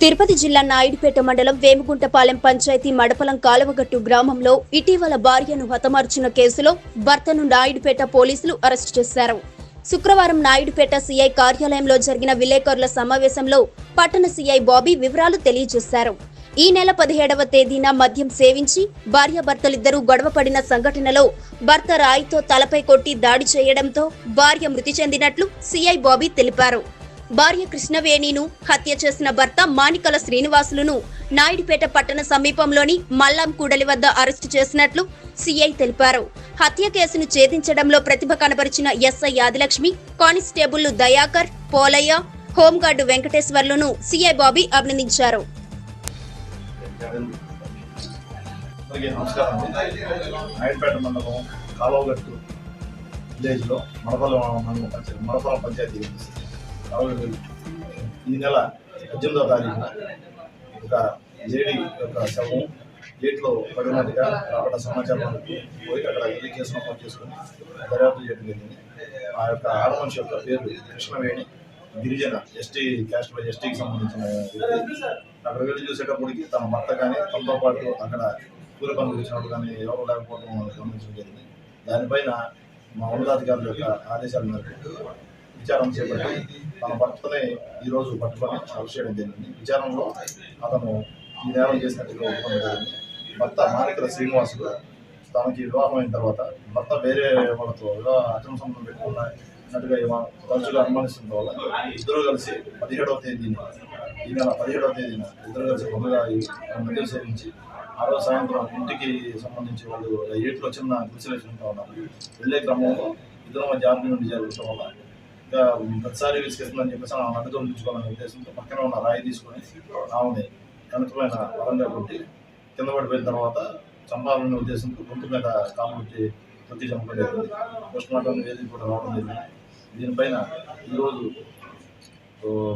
తిరుపతి జిల్లా నాయుడుపేట మండలం వేముగుంటపాలెం పంచాయతీ మడపలం కాలువగట్టు గ్రామంలో ఇటీవల భార్యను హతమార్చిన కేసులో భర్తను నాయుడుపేట పోలీసులు అరెస్టు చేశారు. శుక్రవారం నాయుడుపేట సీఐ కార్యాలయంలో జరిగిన విలేకరుల సమావేశంలో పట్టణ సీఐ బాబీ వివరాలు తెలియజేశారు. ఈ నెల పదిహేడవ తేదీన మద్యం సేవించి భార్యాభర్తలిద్దరూ గొడవపడిన సంఘటనలో భర్త రాయితో తలపై కొట్టి దాడి చేయడంతో భార్య మృతి చెందినట్లు సీఐ బాబీ తెలిపారు. భార్య కృష్ణవేణిను హత్య చేసిన భర్త మాణికల శ్రీనివాసులను నాయుడుపేట పట్టణ సమీపంలోని మల్లాం కూడలి వద్ద అరెస్టు చేసినట్లు సిఐ తెలిపారు. హత్య కేసును ఛేదించడంలో ప్రతిభ కనబరిచిన ఎస్ఐ యాదిలక్ష్మి కానిస్టేబుళ్ళు దయాకర్ పోలయ్య హోంగార్డు వెంకటేశ్వర్లను సీఐ బాబీ అభినందించారు. విలేజ్లో మండలం పంచాయతీ పంచాయతీ. ఈ నెల పద్దెనిమిదవ తారీఖున ఒక లేడీ యొక్క శవం గేట్లో పడినట్టుగా రాబడ్డ సమాచారం మనకు పోయి అక్కడ వెళ్ళి కేసు నమోదు చేసుకుని దర్యాప్తు చేయడం జరిగింది. ఆ యొక్క ఆడమనిషి యొక్క పేరు కృష్ణవేణి గిరిజన ఎస్టీ క్యాస్ట్ బై ఎస్టీకి సంబంధించిన అక్కడ వెళ్ళి చూసేటప్పటికి తన భర్త కానీ తనతో పాటు అక్కడ కూలి పనులు వచ్చినప్పుడు కానీ ఎవరు లేకపోవడం గమనించడం జరిగింది. దానిపైన మా ఉన్నతాధికారుల యొక్క ఆదేశాల మేరకు విచారం చేపట్టి తన భర్తని ఈరోజు పట్టుకొని అరెస్ట్ చేయడం జరిగింది. విచారంలో అతను ఈ నేరం చేసినట్టుగా ఒప్పుకోవడం జరిగింది. భర్త మారికల శ్రీనివాసుడు తనకి వివాహం అయిన తర్వాత భర్త వేరే వాళ్ళతో వివాహ అక్రమ సంబంధం పెట్టుకున్నట్టుగా తరచుగా అనుమానిస్తున్న వల్ల ఇద్దరు కలిసి పదిహేడవ తేదీన ఈ నెల పదిహేడవ తేదీన ఇద్దరు కలిసి ముందుగా మద్యం సేవించి ఆ రోజు సాయంత్రం ఇంటికి సంబంధించి వాళ్ళు ఏట్లో చిన్న గుడిసెలేసుకుంటా ఉన్నారు. వెళ్ళే క్రమంలో ఇద్దరు మధ్య ఆర్గ్యుమెంట్ జరుగుతాం వల్ల ప్రతిసారి విసిగిస్తుందని చెప్పేసి ఆమె అడ్డుతో ఉంచుకోవాలనే ఉద్దేశంతో పక్కన ఉన్న రాయి తీసుకొని ఆమెని కనుకమైన వరంగా కొట్టి కింద పడిపోయిన తర్వాత చంపాలనే ఉద్దేశంతో గొంతు మీద కాలు పెట్టి తొక్కి చంపడం జరిగింది. పోస్ట్ మార్టం వేదిక కూడా రావడం జరిగింది. దీనిపైన ఈరోజు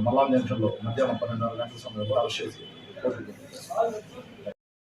మల్లాం జంక్షన్లో మధ్యాహ్నం పన్నెండున్నర గంటల సమయంలో అరెస్ట్ చేసి కోర్టుకు